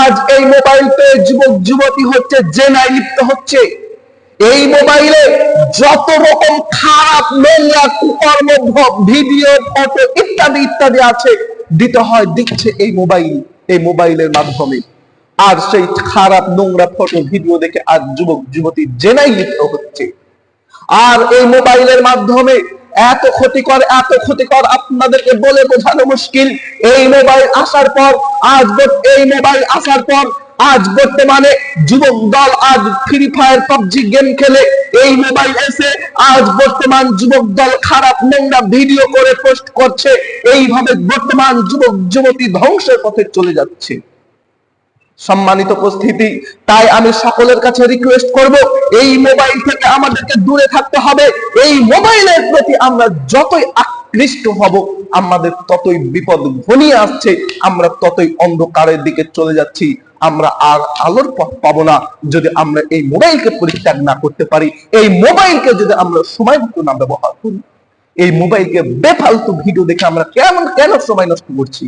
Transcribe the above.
আজ এই মোবাইল পেয়ে যুবক, যুবতী হচ্ছে জেনায় লিপ্ত হচ্ছে। এই মোবাইলে যত রকম খারাপ, নোংরা, কুকর্ম ভিডিও ফটো ইত্যাদি ইত্যাদি আছে, দিতে হয়, দিচ্ছে এই মোবাইল এই মোবাইলের মাধ্যমে। আর সেই খারাপ, নোংরা ফটো ভিডিও দেখে আজ যুবক, যুবতী জেনাই লিপ্ত হচ্ছে। আর এই মোবাইলের মাধ্যমে এত ক্ষতিকর এত ক্ষতিকর আপনাদেরকে বলে বোঝানো মুশকিল। এই মোবাইল আসার পর, আজ এই মোবাইল আসার পর, আজ বর্তমানে যুবক দল, আজ ফ্রি ফায়ার পাবজি গেম খেলে। এই মোবাইল এসে আজ বর্তমান যুবক দল খারাপ নোংরা ভিডিও করে পোস্ট করছে। এইভাবে বর্তমান যুবক, যুবতী ধ্বংসের পথে চলে যাচ্ছে। সম্মানিত উপস্থিতি, তাই আমি সকলের কাছে রিকোয়েস্ট করব, এই মোবাইল থেকে আমাদেরকে দূরে থাকতে হবে। এই মোবাইলের প্রতি আমরা যতই আকৃষ্ট হব, আমাদের ততই বিপদ ঘনিয়ে আসছে, আমরা ততই অন্ধকারের দিকে চলে যাচ্ছি। আমরা আর আলোর পথ পাবো না যদি আমরা এই মোবাইলকে পরিত্যাগ না করতে পারি। এই মোবাইলকে যদি আমরা সময় মতো না ব্যবহার করি। এই মোবাইলকে বেফালতু ভিডিও দেখে আমরা কেমন কেন সময় নষ্ট করছি?